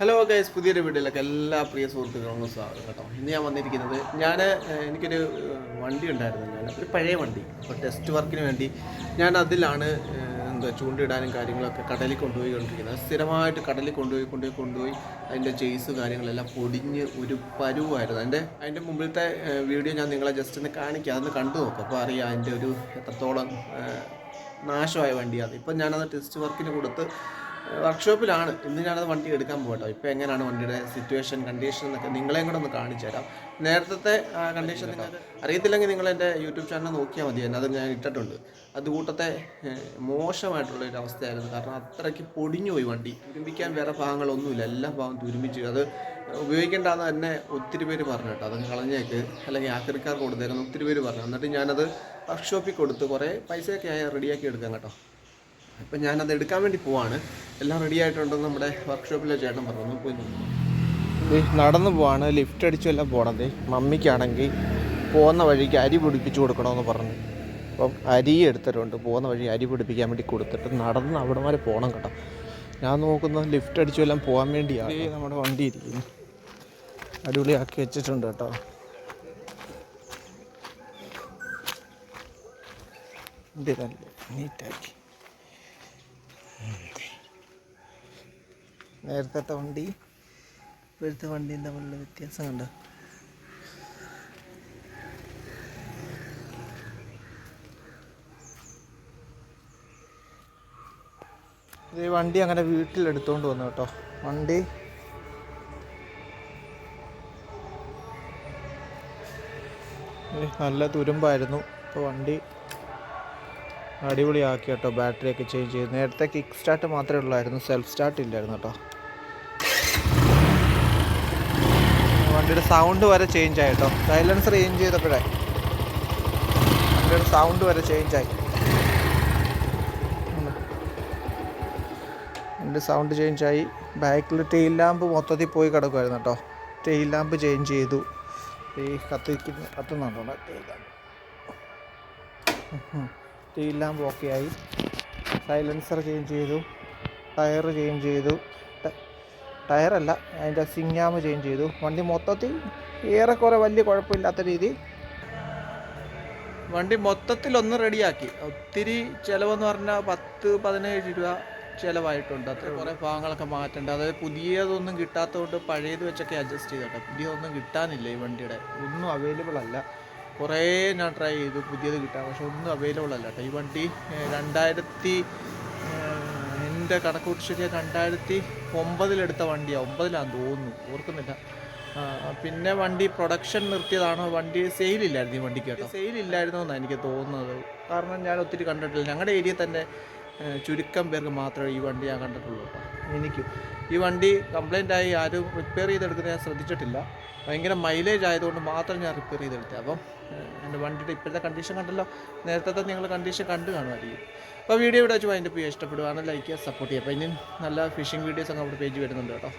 Hello guys പുതിയൊരു വീഡിയോയിലൊക്കെ എല്ലാ പ്രിയ സുഹൃത്തുക്കൾക്കും സ്വാഗതം കേട്ടോ. ഇന്ന് ഞാൻ വന്നിരിക്കുന്നത് ഞാൻ എനിക്കൊരു വണ്ടി ഉണ്ടായിരുന്നു. ഞാൻ ഒരു പഴയ വണ്ടി അപ്പോൾ ടെസ്റ്റ് വർക്കിന് വേണ്ടി. ഞാൻ അതിലാണ് എന്താ ചൂണ്ടിടാനും കാര്യങ്ങളൊക്കെ കടലിൽ കൊണ്ടുപോയി കൊണ്ടിരിക്കുന്നത്. സ്ഥിരമായിട്ട് കടലിൽ കൊണ്ടുപോയി കൊണ്ടുപോയി കൊണ്ടുപോയി അതിന്റെ ചെയ്സ് കാര്യങ്ങളെല്ലാം പൊടിഞ്ഞ് ഒരു പരുവായിരുന്നു. അതിന്റെ അതിന്റെ മുമ്പിലത്തെ വീഡിയോ ഞാൻ നിങ്ങളെ ജസ്റ്റ് ഒന്ന് കാണിക്കാം. അതൊന്ന് കണ്ടു നോക്കാം. അപ്പോൾ അറിയാം അതിന്റെ ഒരു എത്രത്തോളം നാശമായ വണ്ടിയാണ്. ഇപ്പം ഞാനത് ടെസ്റ്റ് വർക്കിന് കൊടുത്ത് വർക്ക്ഷോപ്പിലാണ് ഇന്ന് ഞാനത് വണ്ടി എടുക്കാൻ പോകട്ടോ. ഇപ്പോൾ എങ്ങനെയാണ് വണ്ടിയുടെ സിറ്റുവേഷൻ കണ്ടീഷൻ എന്നൊക്കെ നിങ്ങളെയും കൂടെ ഒന്ന് കാണിച്ചു തരാം. നേരത്തെ കണ്ടീഷൻ നിങ്ങൾക്ക് അറിയത്തില്ലെങ്കിൽ നിങ്ങൾ എന്റെ യൂട്യൂബ് ചാനൽ നോക്കിയാൽ മതി. എന്നത് ഞാൻ ഇട്ടിട്ടുണ്ട്. അത് കൂട്ടത്തെ മോശമായിട്ടുള്ള ഒരു അവസ്ഥയായിരുന്നു. കാരണം അത്രയ്ക്ക് പൊടിഞ്ഞു പോയി വണ്ടി. തുരുമ്പിക്കാൻ വേറെ ഭാഗങ്ങളൊന്നുമില്ല. എല്ലാ ഭാഗം തുരുമ്പിച്ചു അത് ഉപയോഗിക്കേണ്ടെന്ന് തന്നെ ഒത്തിരി പേര് പറഞ്ഞു കേട്ടോ. അതൊക്കെ കളഞ്ഞേക്ക്. അല്ലെങ്കിൽ ആക്രിക്കാർക്ക് കൊടുത്തേക്കുന്ന ഒത്തിരി പേര് പറഞ്ഞു. എന്നിട്ട് ഞാനത് വർക്ക്ഷോപ്പിൽ കൊടുത്ത് കുറേ പൈസയൊക്കെ ആയി റെഡിയാക്കി എടുക്കാം കേട്ടോ. അപ്പം ഞാനത് എടുക്കാൻ വേണ്ടി പോവാണ്. എല്ലാം റെഡി ആയിട്ടുണ്ടെന്ന് നമ്മുടെ വർക്ക്ഷോപ്പിലെ ചേട്ടൻ പറഞ്ഞു. പോയി നടന്നു പോവാണ്. ലിഫ്റ്റ് അടിച്ചു എല്ലാം പോണത് മമ്മിക്കാണെങ്കിൽ പോകുന്ന വഴിക്ക് അരി പിടിപ്പിച്ചു കൊടുക്കണമെന്ന് പറഞ്ഞു. അപ്പം അരി എടുത്തിട്ടുണ്ട്. പോകുന്ന വഴി അരി പിടിപ്പിക്കാൻ വേണ്ടി കൊടുത്തിട്ട് നടന്ന് അവിടെ വരെ പോകണം കേട്ടോ. ഞാൻ നോക്കുന്നത് ലിഫ്റ്റ് അടിച്ചു എല്ലാം പോകാൻ വേണ്ടിയാണ്. നമ്മുടെ വണ്ടി ഇരിക്കുന്നു. അടിപൊളിയാക്കി വെച്ചിട്ടുണ്ട് കേട്ടോ. നീറ്റാക്കി നേരത്തെ വണ്ടി ഇപ്പോഴത്തെ വണ്ടിയും തമ്മിലുള്ള വ്യത്യാസം കണ്ടോ? ഈ വണ്ടി അങ്ങനെ വീട്ടിലെടുത്തോണ്ട് വന്നു കേട്ടോ. വണ്ടി. നല്ല തുരുമ്പായിരുന്നു. ഇപ്പോൾ വണ്ടി അടിപൊളിയാക്കി കേട്ടോ ബാറ്ററിയൊക്കെ ചേഞ്ച് ചെയ്തു. നേരത്തെ കിക്ക് സ്റ്റാർട്ട് മാത്രമേ ഉള്ളായിരുന്നു സെൽഫ് സ്റ്റാർട്ട് ഇല്ലായിരുന്നു കേട്ടോ. വണ്ടിയുടെ സൗണ്ട് വരെ ചേഞ്ച് ആയി കേട്ടോ. സൈലൻസർ ചേഞ്ച് ചെയ്തപ്പോഴേ വണ്ടിയുടെ സൗണ്ട് വരെ ചേഞ്ച് ആയി. വണ്ടി സൗണ്ട് ചേഞ്ച് ആയി. ബാക്കിൽ ടെയിൽ ലാമ്പ് മൊത്തത്തിൽ പോയി കിടക്കുമായിരുന്നു കേട്ടോ. ടെയിൽ ലാമ്പ് ചേഞ്ച് ചെയ്തു. ഈ കത്തിക്കുന്ന കത്തുന്നുണ്ടോ? Tail lamp tail lamp okay ആയി സൈലൻസർ ചേഞ്ച് ചെയ്തു. ടയർ ചേഞ്ച് ചെയ്തു. ടയറല്ല അതിന്റെ സിങ്ങാമ് ചേഞ്ച് ചെയ്തു. വണ്ടി മൊത്തത്തിൽ ഏറെക്കുറെ വലിയ കുഴപ്പമില്ലാത്ത രീതി വണ്ടി മൊത്തത്തിൽ ഒന്ന് റെഡിയാക്കി. ഒത്തിരി ചിലവെന്ന് പറഞ്ഞാൽ പത്ത് പതിനേഴ് രൂപ ചിലവായിട്ടുണ്ട്. അത്ര കുറേ ഭാഗങ്ങളൊക്കെ മാറ്റേണ്ട. അതായത് പുതിയതൊന്നും കിട്ടാത്തതുകൊണ്ട് പഴയത് വെച്ചൊക്കെ അഡ്ജസ്റ്റ് ചെയ്തോട്ടെ പുതിയതൊന്നും കിട്ടാനില്ല ഈ വണ്ടിയുടെ. ഒന്നും അവൈലബിൾ അല്ല. കുറേ ഞാൻ ട്രൈ ചെയ്തു പുതിയത് കിട്ടാൻ പക്ഷെ ഒന്നും അവൈലബിൾ അല്ല കേട്ടോ ഈ വണ്ടി രണ്ടായിരത്തി എന്റെ കണക്ക് കൂട്ടി ശരിയാ രണ്ടായിരത്തി ഒമ്പതിലെടുത്ത വണ്ടിയാണ് ഒമ്പതിലാന്ന് തോന്നുന്നു ഓർക്കുന്നില്ല. പിന്നെ വണ്ടി പ്രൊഡക്ഷൻ നിർത്തിയതാണോ? വണ്ടി സെയിലില്ലായിരുന്നു ഈ വണ്ടിക്ക് സെയിലില്ലായിരുന്നു എന്നാണ് എനിക്ക് തോന്നുന്നത്. കാരണം ഞാൻ ഒത്തിരി കണ്ടിട്ടില്ല. ഞങ്ങളുടെ ഏരിയയിൽ തന്നെ ചുരുക്കം പേർക്ക് മാത്രമേ ഈ വണ്ടി ഞാൻ കണ്ടിട്ടുള്ളൂ കേട്ടോ. എനിക്കും. ഈ വണ്ടി കംപ്ലൈന്റ് ആയി ആരും റിപ്പയർ ചെയ്തെടുക്കുന്നത് ഞാൻ ശ്രദ്ധിച്ചിട്ടില്ല. ഭയങ്കര മൈലേജ് ആയതുകൊണ്ട് മാത്രം ഞാൻ റിപ്പയർ ചെയ്തെടുത്തത് അപ്പം എന്റെ വണ്ടിയുടെ ഇപ്പോഴത്തെ കണ്ടീഷൻ കണ്ടല്ലോ. നേരത്തെ നിങ്ങൾ കണ്ടീഷൻ കണ്ടു കാണുമായിരിക്കും. അപ്പോൾ വീഡിയോ ഇവിടെ വെച്ച് അതിന്റെ ഇഷ്ടപ്പെടുവാണ് ലൈക്ക് ചെയ്യുക സപ്പോർട്ട് ചെയ്യുക. അപ്പോൾ ഇനിയും നല്ല ഫിഷിംഗ് വീഡിയോസ് ഒക്കെ നമ്മുടെ പേജ് വരുന്നുണ്ട് കേട്ടോ.